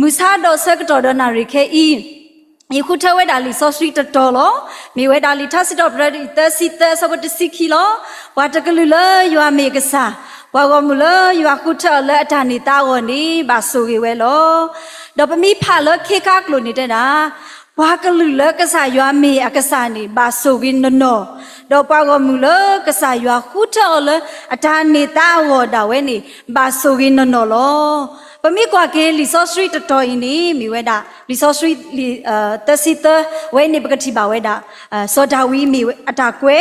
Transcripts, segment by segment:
မူစာတော့ဆကတော့တော့နာရီခဲအီယခုထဝဲဒါလီဆော့စထရီတတော်လောမိဝဲဒါလီထစစ်တော့ဘရဒီသစီသဆဘတစီခီလောဝါတကလူလယွာမေကစားဝါကမူလယွာခုထလဲအထာနေတာဝနီဘာဆူကြီးဝဲလောတော့ပမိဖာလခေကကလိုနေတဲ့တာဘာကလူလကစားယွာမေအကစားနေဘာဆူကြီးနနောတော့ပါကမူလကစားယွာခုထလအထာနေတာဝဒါဝဲနေဘာဆူကြီးနနောလော ပမိကွာကေလီဆော့စထရီတတော်အင်းနီမိဝဲတာလီဆော့စထရီလီအာတစီတဝဲနေပကတိပါဝဲတာအာစောဒါဝီမိအတာကွဲ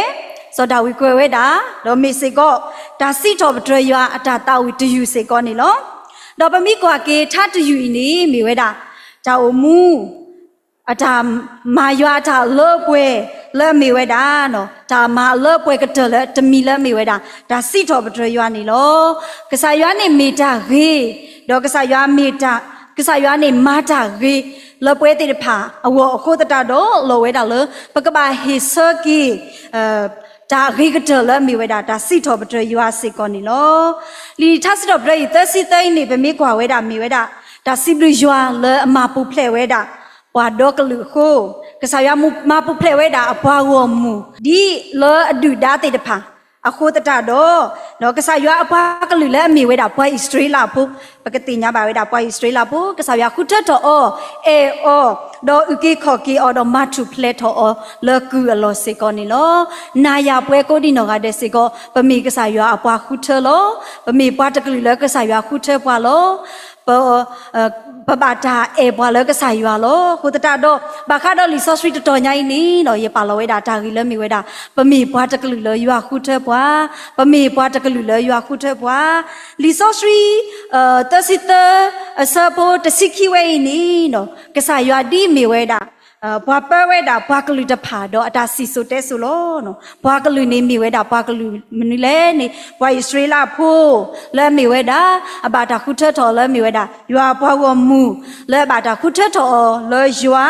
စောဒါဝီကွဲဝဲတာတော့မေစေကောဒါစီတော်ပထရွာအတာတာဝီတယူစေကောနေလောတော့ပမိကွာကေထတယူအင်းနီမိဝဲတာဒါအမူအတာမာရွာတာလောပွဲ လဲမိဝဲတာနော်ဒါမာလောပွဲကတလဲတမီလဲမိဝဲတာဒါစီတော်ပထရွာနေလောကစားရွာနေမီတာဂေဒေါကဆာရွာမေတာကဆာရွာနေမာတာရေလပွဲတေတဖာအဝအခုတတတော့လောဝဲတာလပကပါဟေဆာကီအဲဒါရေကတလမီဝဲတာဒါစီတော်ပတရွာစီကောနီလောလီထဆတော်ပရိသစီသိနေဗမေကွာဝဲတာမီဝဲတာဒါစီဘလူရွာလအမပူဖလဲဝဲတာဘွာဒေါကလူခို ကဆာရွာမမပူဖလဲဝဲတာအဘွာဝမူဒီလောအဒူဒါတေတဖာအခုတတတော့နော်ကစားရွာအပွားကလူလည်းအမိဝဲတာပွားအစ္စရေးလာဖို့ပကတိညာပါဝဲတာပွားအစ္စရေးလာဖို့ကစားရွာခုထတော့အောအေအောတော့ဥကေခေါ်ကေအောတော့မတ်တူဖလက်တော့အောလကူအလောစေကောနီလောနာယာပွဲကိုဒီနော်ကတဲ့စေကောပမိကစားရွာအပွားခုထလောပမိပွားတကလူလည်းကစားရွာခုထပွားလော ပပတာအေဘွာလကဆိုင်ရွာလောဟိုတတတော့ဘာခါတော့လီဆော့စထရီတော်ညိုင်းနီနော်ရေပါလောဝဲတာတာဂီလမီဝဲတာပမီဘွားတကလူလရွာခုထဘွားပမီဘွားတကလူလရွာခုထဘွားလီဆော့စထရီအာတစီတအစပေါ်တစီခီဝဲနီနော်ကဆိုင်ရွာဒီမီဝဲတာအ ဘွားပဲဝဲတာဘွားကလူတဖာတော့အတာစီဆိုတဲဆိုလို့နော်ဘွားကလူနေမိဝဲတာဘွားကလူမနီလဲနေဘွားဣသရေလဖိုးလဲမိဝဲတာအဘာတာခုထတော်လဲမိဝဲတာရွာဘွားဝမူလဲဘာတာခုထတော်လဲရွာ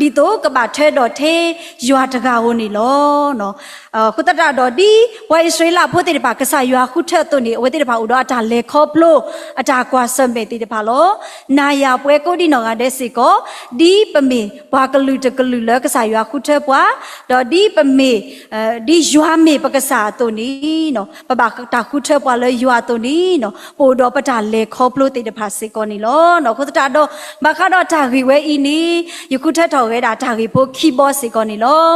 ဒီတော့ကဘာထဲတော့သေးရွာတကာဟိုနေလို့နော်အခုတတတော့ဒီဘွားဣသရေလဖိုးတဲ့ပါကဆာရွာခုထတော်နေဝဲတဲ့ပါဦးတော့အတာလေခေါပလို့အတာကွာစံပေတဲ့ပါလို့နာယာပွဲကိုဒီနော်ကတဲ့စီကိုဒီပမေဘွားကလူတကလူလကဆာရွာခုထပွားတော့ဒီပမေအဲဒီရွာမေပကဆာတုန်နီနော်ပပတာခုထပွားလဲရွာတုန်နီနော်ပိုတော့ပတာလေခေါပလို့တဲ့တဖာစေကောနီလောနော်ခုတတာတော့မခါတော့တာဂီဝဲဤနီယခုထတော်ခဲ့တာဒါကြီးဘိုးခီဘောစီကောနီလော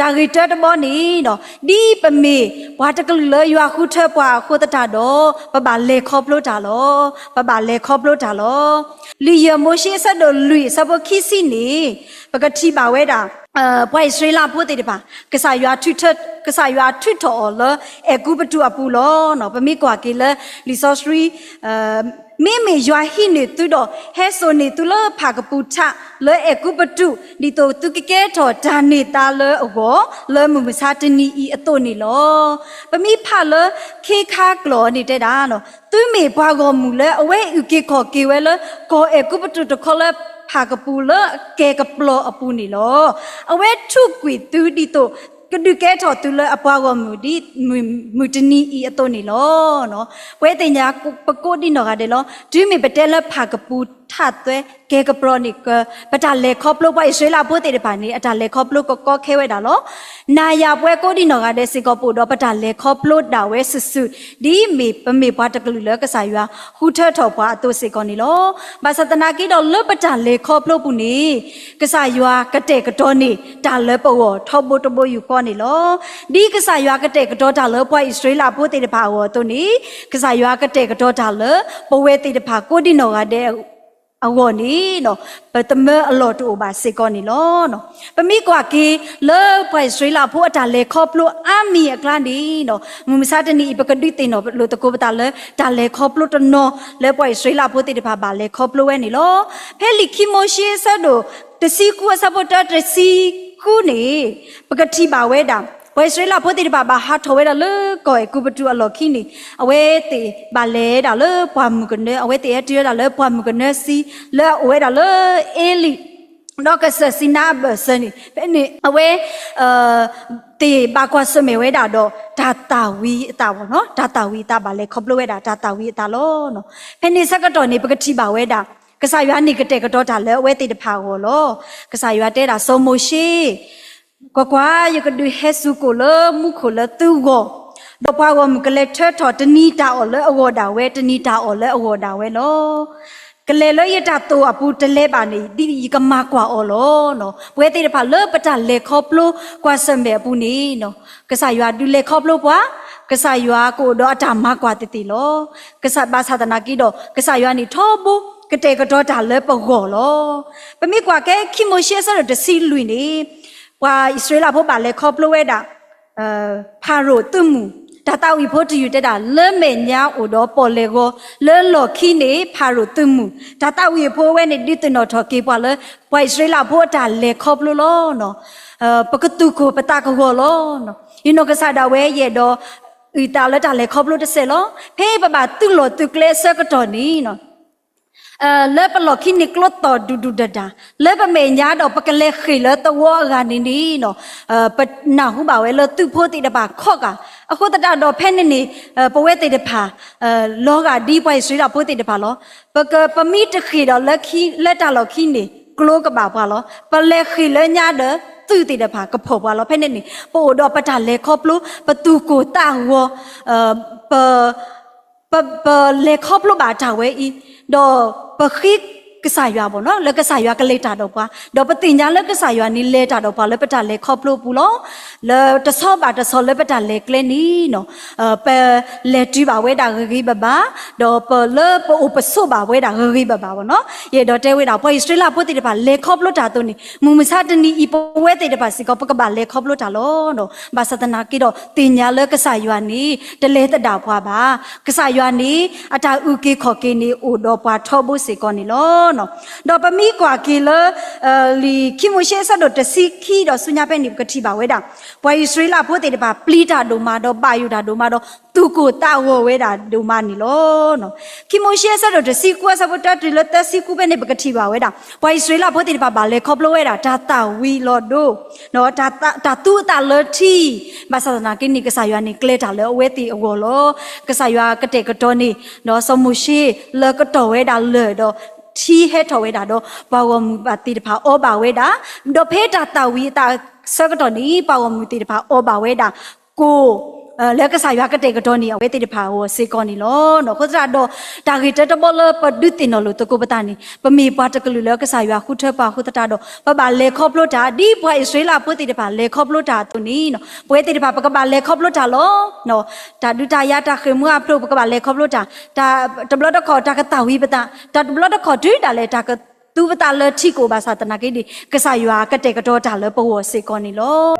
ဒါကြီးတက်တဘောနီတော့ဒီပမေဘွာတကလူလရွာခုထပ်ပွားခုတတာတော့ပပလေခေါပလို့တာလောပပလေခေါပလို့တာလောလီယမိုရှိဆက်တော့လူစဘခီစီနီပကတိပါဝဲတာအဘွိုက်စရီလာပို့တေတပါကဆာရွာထွထကဆာရွာထွထော်လအကူပတူအပူလောနော်ပမေကွာကေလလီဆော့စရီအ မေမေရွာဟိနေသူတော့ဟဲဆိုနေသူလဖာကပူထလဲအကုပတုဒီတော့သူကကဲထော်ဒါနေတာလဲအဘောလဲမမစာတနီဤအတော့နေလောပမိဖလဲခေခါကလောနေတဲ့တာနော်သူမေဘွားကောမူလဲအဝဲဥကေခော်ကေဝဲလဲကောအကုပတုတခော်လဲဖာကပူလဲကေကပလောအပူနေလောအဝဲထုကွေသူဒီတော့ ကဒုကဲထော်တူလအပွားကမူဒီမူတနီဤအတုန်နီလောနော်ပွဲတင်ညာပကိုဒီနော်ကတဲ့လောဒူမီပတဲလဖာကပူ ထတ်သွဲကဲကပရောနိကပတာလေခေါပလုတ်ပွိုင်ဆွေးလာပို့တဲ့ပါနေအတာလေခေါပလုတ်ကကောခဲဝဲတာလောနာယာပွဲကိုဒီနော်ကတဲ့စင်ကပူတော့ပတာလေခေါပလုတ်တာဝဲဆဆူဒီမီပမေဘွားတကလူလကဆာရွာဟူထထော်ဘွားအတုစေကောနီလောဘာသတနာကိတော့လပတာလေခေါပလုတ်ပူနေကဆာရွာကတဲ့ကတော့နေတာလေပေါ်ထောဘတဘယူကောနီလောဒီကဆာရွာကတဲ့ကတော့တာလေပွိုင်ဆွေးလာပို့တဲ့ပါဝတုန်နီကဆာရွာကတဲ့ကတော့တာလေပဝဲတဲ့ပါကိုဒီနော်ကတဲ့ အဝေါ်နီနော်ပတမအလော်တူဘာစေကောနီလောနော်ပမိကွာကေလောပွိုင်စရီလာဖို့အတာလေခေါပလို့အမီအကလန်ဒီနော်မမစားတနီပကတိတင်နော်လို့တကောပတာလေတာလေခေါပလို့တနော်လေပွိုင်စရီလာဖို့တိတဖာဘာလေခေါပလို့ဝဲနီလောဖဲလီခိမိုရှိဆတ်တို့တစီကူဆပ်ပေါ်တတစီကူနေပကတိပါဝဲတာဝဲ စရလာဖို့တိပါဘာဟာထဝဲတာလေကိုကူပတူအလော်ခိနီအဝဲတေဘာလဲတာလေပွားမှုကနေအဝဲတေအတီရတာလေပွားမှုကနေစီလေအဝဲတာလေအေလီတော့ကဆစီနာဘစနီဘယ်နေအဝဲအာတေဘာကွာစမေဝဲတာတော့ဒါတာဝီအတာပေါ့နော်ဒါတာဝီတာပါလေခေါပလို့ဝဲတာဒါတာဝီအတာလို့နော်ဖဲနေစကတော့နေပကတိပါဝဲတာကစားရွာနေကတဲ့ကတော့တာလဲဝဲတိတဖာကိုလောကစားရွာတဲတာစုံမရှိ ကွာကွာယကဒူဟဲဆူကိုလမုခိုလတူကိုတော့ပွားကမကလက်ထထော်တနီတာအော်လဲအဝဒါဝဲတနီတာအော်လဲအဝဒါဝဲလောကလေလရတာတော့အပူတလဲပါနေဒီကမကွာအော်လောနော်ပွဲတိတဖာလဲပတလေခေါပလိုကွာစံပဲပူနေနော်ကစားရွာဒူလေခေါပလိုပွားကဆာယွာကိုတော့အတာမကွာတတိလောကဆာဘာသာတနာကီတော့ကဆာယွာနေထောဘူကတဲ့ကတော့ဒါလဲပကောလောပမိကွာကဲခိမိုရှေဆရတစီလွီနေ ပွာဣသရေလဖို့ပါလဲခေါပလိုဝဲတာအဲဖာရိုတုမှုဒါတောက်ဤဖို့တယူတက်တာလဲမေညာအိုတော့ပေါ်လေကိုလဲလော်ခီနေဖာရိုတုမှုဒါတောက်ဤဖို့ဝဲနေဒီတနော်ထော်ကေပွာလဲပွာဣသရေလဖို့တာလဲခေါပလိုလောနော်အဲပကတုကိုပတာ ကောလောနော်ယနောကဆာဒါဝဲရဲ့တော့ဥတာလက်တာလေခေါပလို့တဆဲလောဖေးပပတူလို့တူကလေးစကတော်နီနော်အဲလေပလောခိနိကလတ်တော်ဒူဒူဒဒါလေပမေညာတော့ပကလေခိလတဝါကနီနီနော်အဲပနာဟုပါဝဲလတူဖို့တိတပါခော့ကအခုတတတော့ဖဲနေနေပဝဲတိတဖာအဲလောကဒီပွိုင်ဆွေးတာဖို့တိတဖာလောပကပမိတခိတော့လက်ခိလက်တာလောခိနေကလောကပါပါလောပလေခိလညာတော့သူတည်တဲ့ဖာကဖို့ပါလောဖဲနေနေပို့တော့ပတလေခေါပလို့ပတူကိုတာဝ呃ပပပလေခေါပလို့ပါတာဝဲဤတော့ပ ခိ ကစားရွာပေါ့နော်လက်ကစားရွာကလေးတာတော့ကွာတော့ပတင်ကြလက်ကစားရွာနီလဲတာတော့ပါလဲပတလေခေါပလို့ပူလောလဲတဆောပါတဆောလဲပတလေကလဲနီနော်အပလေတူပါဝဲတာဂဂိဘဘာတော့ပလပအိုပဆုပါဝဲတာဂဂိဘဘာပေါ့နော်ရေတော့တဲဝဲတာပွိုင်စတရလာပိုတိတပါလေခေါပလို့တာတော့နီမူမစတနီဤပဝဲတေတပါစီကောပကပါလေခေါပလို့တာလောနော်ဘာစတနာကိတော့တင်ညာလက်ကစားရွာနီတလဲတတာဖွာပါကစားရွာနီအတာဥကေခေါ်ကေနီအိုတော့ပွားထောဖို့စေကောနီလောနော်တော့ပမိကွာကေလအဲလီခိမိုရှေဆတ်တော့တစီခီတော့ဆုညာပဲနေကတိပါဝဲတာပွားဣသရေလဖို့တေတပါပလီတာဒိုမာတော့ပါယူတာဒိုမာတော့သူကိုတာဝဝဲတာဒိုမာနီလောနော်ခိမိုရှေဆတ်တော့တစီကွာဆပ်တတလတစီကူပဲနေပကတိပါဝဲတာပွားဣသရေလဖို့တေတပါပါလေခေါပလိုဝဲတာဒါတာဝီလော်ဒိုနော်ဒါတာဒါတူတာလတီမဆာနာကိနိကဆာယွာနိကလေတာလေအဝဲတီအဝလောကဆာယွာကတဲ့ကတော့နီနော်ဆမှုရှိလကတော်ဝဲတာလေတော့ ချီဟဲထော်ဝဲတာတော့ဘာဝမူပါတိတဖာအောပါဝဲတာတော့ဖေးတာတာဝီတာစကတော်နီပါဝမူတိတဖာအောပါဝဲတာကို လက်ကစားရွာကတဲ့ကတော့နေဝဲတဲ့တဖာဟိုစေကောနီလောနော်ခုစရတော့တာဂီတတဘောလပဒုတင်နော်လို့တကုပတာနီပမေပွားတကလူလက်ကစားရွာခုထပ်ပါခုတတတော့ပပလေခေါပလို့တာဒီဘွာဣသရေလပွေးတဲ့တဖာလေခေါပလို့တာသူနီနော်ပွေးတဲ့တဖာပကပါလေခေါပလို့တာလောနော်တာဒုတာယတာခေမွာပလို့ပကပါလေခေါပလို့တာတာတဘလတော့ခေါ်တာကတာဝိပတာတာတဘလတော့ခေါ်ဒွိတာလေတာကသူပတာလတိကိုပါစာတနာကိဒီကစားရွာကတဲ့ကတော့တာလေပေါ်စေကောနီလော